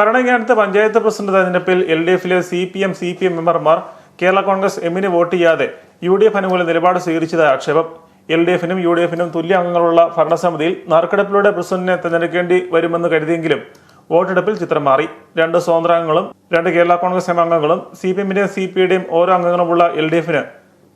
ഭരണങ്ങാനത്ത് panchayat president തെരഞ്ഞെടുപ്പിൽ L D എഫിലെ C P M C P M മെമ്പർമാർ കേരള കോൺഗ്രസ് എമ്മിന് വോട്ട് ചെയ്യാതെ യു ഡി എഫ് അനുകൂല നിലപാട് സ്വീകരിച്ചതായി ആക്ഷേപം. എൽ ഡി എഫിനും യു ഡി എഫിനും തുല്യ അംഗങ്ങളുള്ള ഭരണസമിതിയിൽ നറുക്കെടുപ്പിലൂടെ പ്രസിഡന്റിനെ തെരഞ്ഞെടുക്കേണ്ടി വരുമെന്ന് കരുതിയെങ്കിലും വോട്ടെടുപ്പിൽ ചിത്രം മാറി. രണ്ട് സ്വതന്ത്ര അംഗങ്ങളും രണ്ട് കേരള കോൺഗ്രസ് എം അംഗങ്ങളും സി പി എമ്മിന്റെയും സി പി ഐയുടെയും ഓരോ അംഗങ്ങളുമുള്ള എൽ ഡി എഫിന്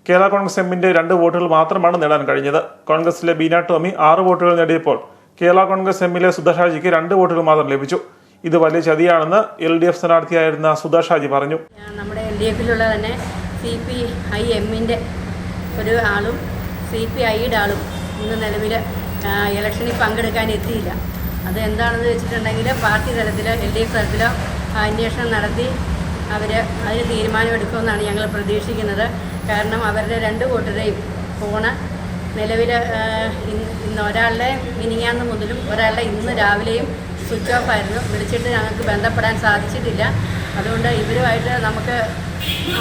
കേരള കോൺഗ്രസ് എമ്മിന്റെ രണ്ട് വോട്ടുകൾ മാത്രമാണ് നേടാൻ കഴിഞ്ഞത്. കോൺഗ്രസിലെ ബീന ടോമി ആറ് വോട്ടുകൾ നേടിയപ്പോൾ കേരള കോൺഗ്രസ് എമ്മിലെ സുധാഷാജിക്ക് രണ്ട് വോട്ടുകൾ മാത്രം ലഭിച്ചു. ഇത് വലിയ ചതിയാണെന്ന് എൽ ഡി എഫ് സ്ഥാനാർത്ഥിയായിരുന്ന സുധാ ഷാജി പറഞ്ഞു. നമ്മുടെ എൽ ഡി എഫിലുള്ള തന്നെ സി പി ഐ എമ്മിന്റെ ഒരു ആളും സി പി ഐയുടെ ആളും ഇന്ന് നിലവിൽ ഇലക്ഷനിൽ പങ്കെടുക്കാൻ എത്തിയില്ല. അത് എന്താണെന്ന് വെച്ചിട്ടുണ്ടെങ്കിൽ പാർട്ടി തലത്തിൽ എൽ ഡി എഫ് തലത്തിലോ അന്വേഷണം നടത്തി അവർ അതിന് തീരുമാനമെടുക്കുമെന്നാണ് ഞങ്ങൾ പ്രതീക്ഷിക്കുന്നത്. കാരണം അവരുടെ രണ്ട് കൂട്ടരെയും ഫോണ് നിലവിൽ ഇന്ന് ഒരാളുടെ മിനിങ്ങാന്ന് മുതലും ഒരാളുടെ ഇന്ന് രാവിലെയും സ്വിച്ച് ഓഫ് ആയിരുന്നു. വിളിച്ചിട്ട് ഞങ്ങൾക്ക് ബന്ധപ്പെടാൻ സാധിച്ചിട്ടില്ല. അതുകൊണ്ട് ഇവരുമായിട്ട് നമുക്ക്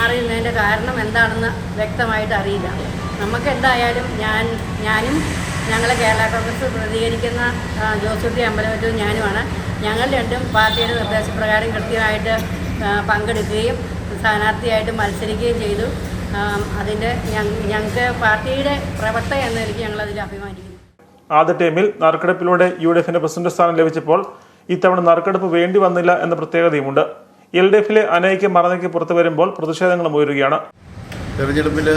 അറിയുന്നതിന്റെ കാരണം എന്താണെന്ന് വ്യക്തമായിട്ട് അറിയില്ല. നമുക്ക് എന്തായാലും ഞാൻ ഞാനും ഞങ്ങളെ കേരള കോൺഗ്രസ് പ്രതികരിക്കുന്ന ജോസുട്ടി അമ്പലമറ്റവും ഞാനുമാണ്. ഞങ്ങൾ രണ്ടും പാർട്ടിയുടെ നിർദ്ദേശപ്രകാരം കൃത്യമായിട്ട് പങ്കെടുക്കുകയും സ്ഥാനാർത്ഥിയായിട്ട് മത്സരിക്കുകയും ചെയ്തു. അതിന്റെ ഞങ്ങൾക്ക് പാർട്ടിയുടെ പ്രവർത്തക എന്ന ഞങ്ങളതിൽ അഭിമാനിക്കുന്നു. ആദ്യ ടൈമിൽ നറുക്കെടുപ്പിലൂടെ യു ഡി എഫിന്റെ പ്രസിഡന്റ് സ്ഥാനം ലഭിച്ചപ്പോൾ ഇത്തവണ നറുക്കെടുപ്പ് വേണ്ടി വന്നില്ല എന്ന പ്രത്യേകതയുമുണ്ട്. എൽ ഡി എഫിലെ അനൈക്യം മറന്നേക്ക് പുറത്തു വരുമ്പോൾ പ്രതിഷേധങ്ങളും ഉയരുകയാണ്. തെരഞ്ഞെടുപ്പിൽ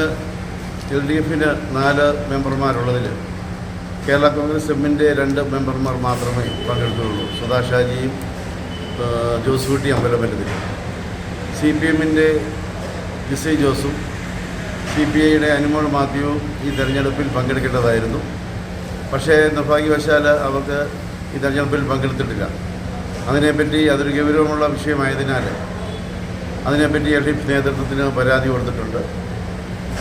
എൽ ഡി എഫിന് നാല് മെമ്പർമാരുള്ളതിൽ കേരള കോൺഗ്രസ് എമ്മിന്റെ രണ്ട് മെമ്പർമാർ മാത്രമേ പങ്കെടുത്തുള്ളൂ. സദാശാജിയും ഷാജിയും ആ, ജോസ് കുട്ടി അമ്പലമറ്റത്തിൽ സി പി എമ്മിന്റെ ജിസൈ ജോസും സി പി ഐയുടെ അനുമോൾ മാത്യുവും ഈ തെരഞ്ഞെടുപ്പിൽ പങ്കെടുക്കേണ്ടതായിരുന്നു. പക്ഷേ നിർഭാഗ്യവശാൽ അവർക്ക് ഈ തെരഞ്ഞെടുപ്പിൽ പങ്കെടുത്തിട്ടില്ല. അതിനെപ്പറ്റി അതൊരു ഗൗരവമുള്ള വിഷയമായതിനാൽ അതിനെപ്പറ്റി എൽ ഡി എഫ് നേതൃത്വത്തിന് പരാതി കൊടുത്തിട്ടുണ്ട്.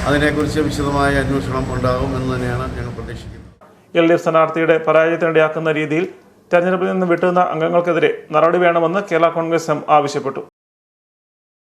അതിനെക്കുറിച്ച് വിശദമായ അന്വേഷണം ഉണ്ടാകും എന്ന് തന്നെയാണ് ഞങ്ങൾ പ്രതീക്ഷിക്കുന്നത്. എൽ ഡി എഫ് സ്ഥാനാർത്ഥിയുടെ പരാജയത്തിനിടയാക്കുന്ന രീതിയിൽ തെരഞ്ഞെടുപ്പിൽ നിന്ന് വിട്ടുന്ന അംഗങ്ങൾക്കെതിരെ നടപടി വേണമെന്ന് കേരള കോൺഗ്രസ് എം ആവശ്യപ്പെട്ടു.